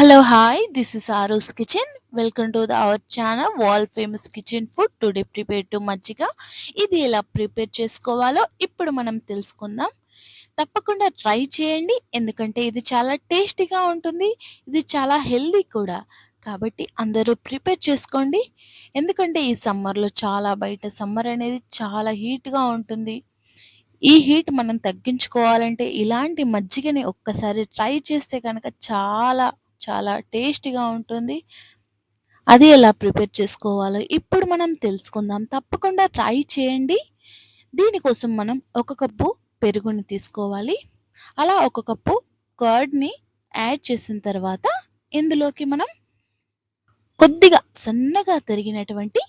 Hello hi this is Aro's kitchen welcome to the our channel wall famous kitchen food today prepare to majjiga. ఇది ఎలా prepare చేసుకోవాలో ఇప్పుడు మనం తెలుసుకుందాం. తప్పకుండా ట్రై చేయండి. ఎందుకంటే ఇది చాలా టేస్టీగా ఉంటుంది. ఇది చాలా హెల్దీ కూడా. కాబట్టి అందరూ ప్రిపేర్ చేసుకోండి. ఎందుకంటే ఈ సమ్మర్లో చాలా బయట సమ్మర్ అనేది చాలా హీట్గా ఉంటుంది. ఈ హీట్ మనం తగ్గించుకోవాలంటే ఇలాంటి మజ్జిగని ఒక్కసారి ట్రై చేస్తే కనుక చాలా చాలా టేస్టీగా ఉంటుంది. అది ఎలా ప్రిపేర్ చేసుకోవాలో ఇప్పుడు మనం తెలుసుకుందాం. తప్పకుండా ట్రై చేయండి. దీనికోసం మనం ఒక కప్పు పెరుగుని తీసుకోవాలి. అలా ఒక కప్పు కర్డ్ని యాడ్ చేసిన తర్వాత ఇందులోకి మనం కొద్దిగా సన్నగా తరిగినటువంటి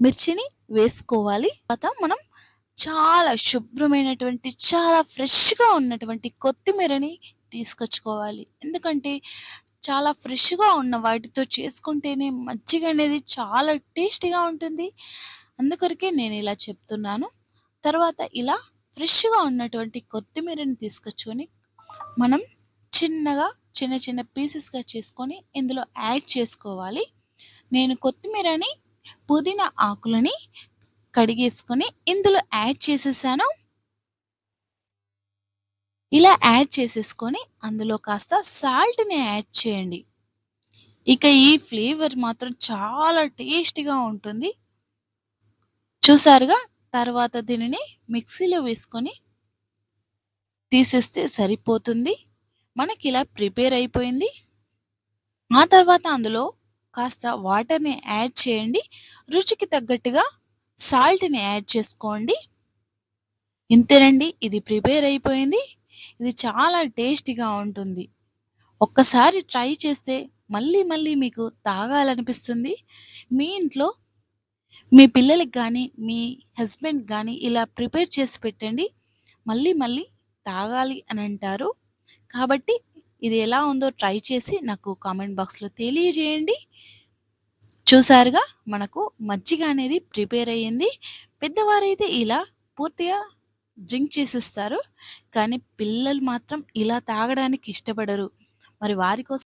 మిర్చిని వేసుకోవాలి. తర్వాత మనం చాలా శుభ్రమైనటువంటి చాలా ఫ్రెష్గా ఉన్నటువంటి కొత్తిమీరని తీసుకొచ్చుకోవాలి. ఎందుకంటే చాలా ఫ్రెష్గా ఉన్న వాటితో చేసుకుంటేనే మజ్జిగ అనేది చాలా టేస్టీగా ఉంటుంది. అందుకొరకే నేను ఇలా చెప్తున్నాను. తర్వాత ఇలా ఫ్రెష్గా ఉన్నటువంటి కొత్తిమీరని తీసుకొచ్చుకొని మనం చిన్నగా చిన్న చిన్న పీసెస్గా చేసుకొని ఇందులో యాడ్ చేసుకోవాలి. నేను కొత్తిమీరని పుదీనా ఆకులని కడిగేసుకొని ఇందులో యాడ్ చేసేసాను. ఇలా యాడ్ చేసేసుకొని అందులో కాస్త సాల్ట్ని యాడ్ చేయండి. ఇక ఈ ఫ్లేవర్ మాత్రం చాలా టేస్టీగా ఉంటుంది. చూసారుగా? తర్వాత దీనిని మిక్సీలో వేసుకొని తీసేస్తే సరిపోతుంది. మనకి ఇలా ప్రిపేర్ అయిపోయింది. ఆ తర్వాత అందులో కాస్త వాటర్ని యాడ్ చేయండి. రుచికి తగ్గట్టుగా సాల్ట్ని యాడ్ చేసుకోండి. ఇంతేనండి. ఇది ప్రిపేర్ అయిపోయింది. ఇది చాలా టేస్టీగా ఉంటుంది. ఒక్కసారి ట్రై చేస్తే మళ్ళీ మళ్ళీ మీకు తాగాలనిపిస్తుంది. మీ ఇంట్లో మీ పిల్లలకి కానీ మీ హస్బెండ్ కానీ ఇలా ప్రిపేర్ చేసి పెట్టండి. మళ్ళీ మళ్ళీ తాగాలి అని అంటారు. కాబట్టి ఇది ఎలా ఉందో ట్రై చేసి నాకు కామెంట్ బాక్స్లో తెలియజేయండి. చూసారుగా మనకు మజ్జిగ అనేది ప్రిపేర్ అయ్యింది. పెద్దవారైతే ఇలా పూర్తిగా డ్రింక్ చేసిస్తారు. కానీ పిల్లలు మాత్రం ఇలా తాగడానికి ఇష్టపడరు. మరి వారి కోసం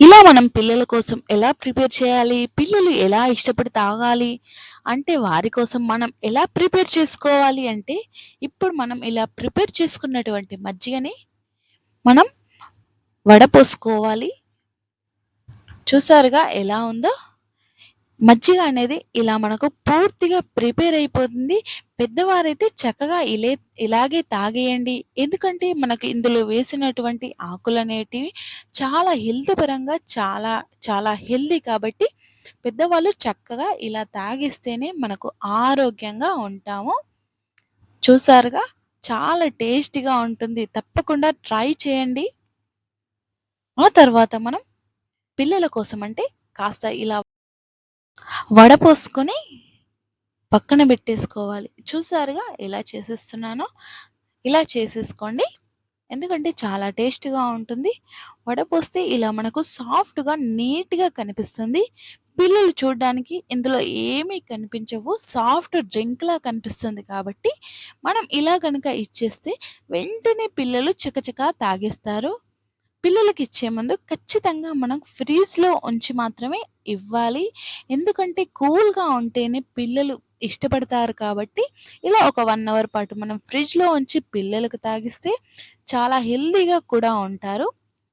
ఇలా మనం పిల్లల కోసం ఎలా ప్రిపేర్ చేయాలి? పిల్లలు ఎలా ఇష్టపడి తాగాలి? అంటే వారి కోసం మనం ఎలా ప్రిపేర్ చేసుకోవాలి అంటే ఇప్పుడు మనం ఇలా ప్రిపేర్ చేసుకున్నటువంటి మజ్జిగని మనం వడపోసుకోవాలి చూసారుగా ఎలా ఉందో? మజ్జిగ అనేది ఇలా మనకు పూర్తిగా ప్రిపేర్ అయిపోతుంది. పెద్దవారైతే చక్కగా ఇలే ఇలాగే తాగేయండి. ఎందుకంటే మనకు ఇందులో వేసినటువంటి ఆకులు అనేటివి చాలా హెల్త్ పరంగా చాలా చాలా హెల్దీ కాబట్టి పెద్దవాళ్ళు చక్కగా ఇలా తాగిస్తేనే మనకు ఆరోగ్యంగా ఉంటాము. చూసారుగా? చాలా టేస్టీగా ఉంటుంది. తప్పకుండా ట్రై చేయండి. ఆ తర్వాత మనం పిల్లల కోసం అంటే కాస్త ఇలా వడపోసుకొని పక్కన పెట్టేసుకోవాలి. చూసారుగా ఇలా చేసేస్తున్నానో? ఇలా చేసేసుకోండి. ఎందుకంటే చాలా టేస్ట్గా ఉంటుంది. వడపోస్తే ఇలా మనకు సాఫ్ట్గా నీట్గా కనిపిస్తుంది. పిల్లలు చూడడానికి ఇందులో ఏమీ కనిపించవు. సాఫ్ట్ డ్రింక్లా కనిపిస్తుంది కాబట్టి మనం ఇలా కనుక ఇచ్చేస్తే వెంటనే పిల్లలు చకచకా తాగేస్తారు. పిల్లలకి ఇచ్చే ముందు ఖచ్చితంగా మనం ఫ్రీజ్లో ఉంచి మాత్రమే ఇవ్వాలి. ఎందుకంటే కూల్గా ఉంటేనే పిల్లలు ఇష్టపడతారు కాబట్టి ఇలా ఒక వన్ అవర్ పాటు మనం ఫ్రిడ్జ్లో ఉంచి పిల్లలకు తాగిస్తే చాలా హెల్దీగా కూడా ఉంటారు.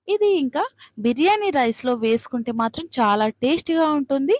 ఇది ఇంకా బిర్యానీ రైస్లో వేసుకుంటే మాత్రం చాలా టేస్టీగా ఉంటుంది.